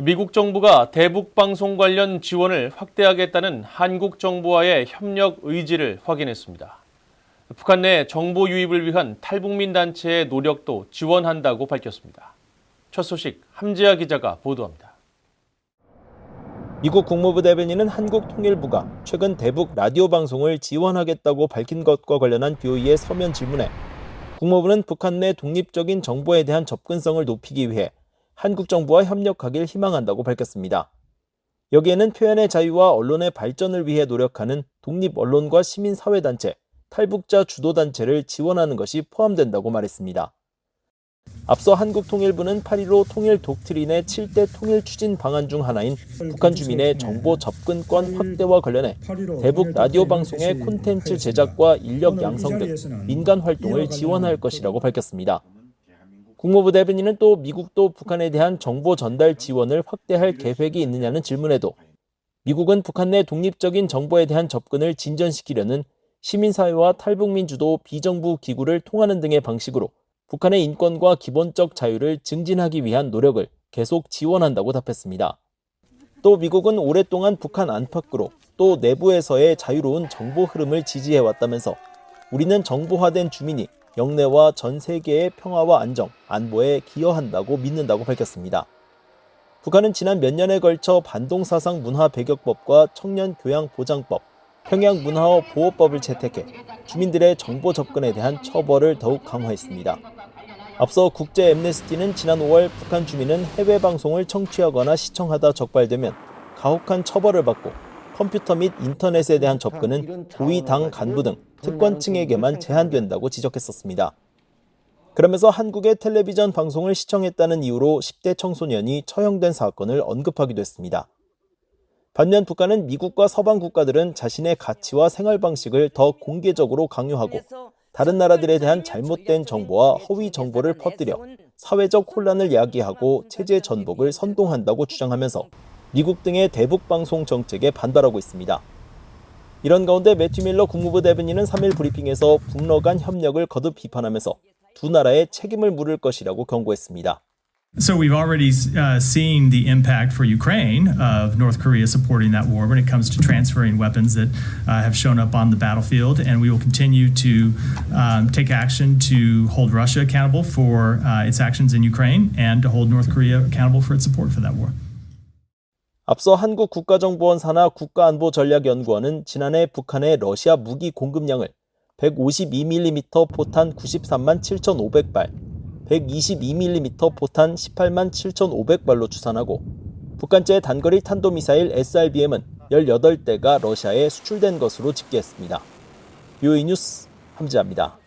미국 정부가 대북 방송 관련 지원을 확대하겠다는 한국 정부와의 협력 의지를 확인했습니다. 북한 내 정보 유입을 위한 탈북민 단체의 노력도 지원한다고 밝혔습니다. 첫 소식 함지아 기자가 보도합니다. 미국 국무부 대변인은 한국 통일부가 최근 대북 라디오 방송을 지원하겠다고 밝힌 것과 관련한 BOE의 서면 질문에 국무부는 북한 내 독립적인 정보에 대한 접근성을 높이기 위해 한국 정부와 협력하길 희망한다고 밝혔습니다. 여기에는 표현의 자유와 언론의 발전을 위해 노력하는 독립 언론과 시민 사회 단체, 탈북자 주도 단체를 지원하는 것이 포함된다고 말했습니다. 앞서 한국통일부는 8.15 통일 독트린의 7대 통일 추진 방안 중 하나인 북한 주민의 정보 접근권 확대와 관련해 대북 라디오 방송의 콘텐츠 제작과 인력 양성 등 민간 활동을 지원할 것이라고 밝혔습니다. 국무부 대변인은 또 미국도 북한에 대한 정보 전달 지원을 확대할 계획이 있느냐는 질문에도 미국은 북한 내 독립적인 정보에 대한 접근을 진전시키려는 시민사회와 탈북민 주도 비정부 기구를 통하는 등의 방식으로 북한의 인권과 기본적 자유를 증진하기 위한 노력을 계속 지원한다고 답했습니다. 또 미국은 오랫동안 북한 안팎으로 또 내부에서의 자유로운 정보 흐름을 지지해왔다면서 우리는 정보화된 주민이 영내와 전 세계의 평화와 안정, 안보에 기여한다고 믿는다고 밝혔습니다. 북한은 지난 몇 년에 걸쳐 반동사상 문화 배격법과 청년 교양 보장법, 평양 문화어 보호법을 채택해 주민들의 정보 접근에 대한 처벌을 더욱 강화했습니다. 앞서 국제 엠네스티는 지난 5월 북한 주민은 해외 방송을 청취하거나 시청하다 적발되면 가혹한 처벌을 받고 컴퓨터 및 인터넷에 대한 접근은 고위 당 간부 등 특권층에게만 제한된다고 지적했었습니다. 그러면서 한국의 텔레비전 방송을 시청했다는 이유로 10대 청소년이 처형된 사건을 언급하기도 했습니다. 반면 북한은 미국과 서방 국가들은 자신의 가치와 생활 방식을 더 공개적으로 강요하고 다른 나라들에 대한 잘못된 정보와 허위 정보를 퍼뜨려 사회적 혼란을 야기하고 체제 전복을 선동한다고 주장하면서 미국 등의 대북 방송 정책에 반발하고 있습니다. 이런 가운데 매튜 밀러 국무부 대변인은 3일 브리핑에서 북러 간 협력을 거듭 비판하면서 두 나라의 책임을 물을 것이라고 경고했습니다. So we've already uh, seen the impact for Ukraine of North Korea supporting that war when it comes to transferring weapons that uh, have shown up on the battlefield, and we will continue to um, take action to hold Russia accountable for uh, its actions in Ukraine and to hold North Korea accountable for its support for that war. 앞서 한국 국가정보원 산하 국가안보전략연구원은 지난해 북한의 러시아 무기 공급량을 152mm 포탄 93만 7,500발, 122mm 포탄 18만 7,500발로 추산하고 북한제 단거리 탄도미사일 SRBM은 18대가 러시아에 수출된 것으로 집계했습니다. 뷰이 뉴스 함지아입니다.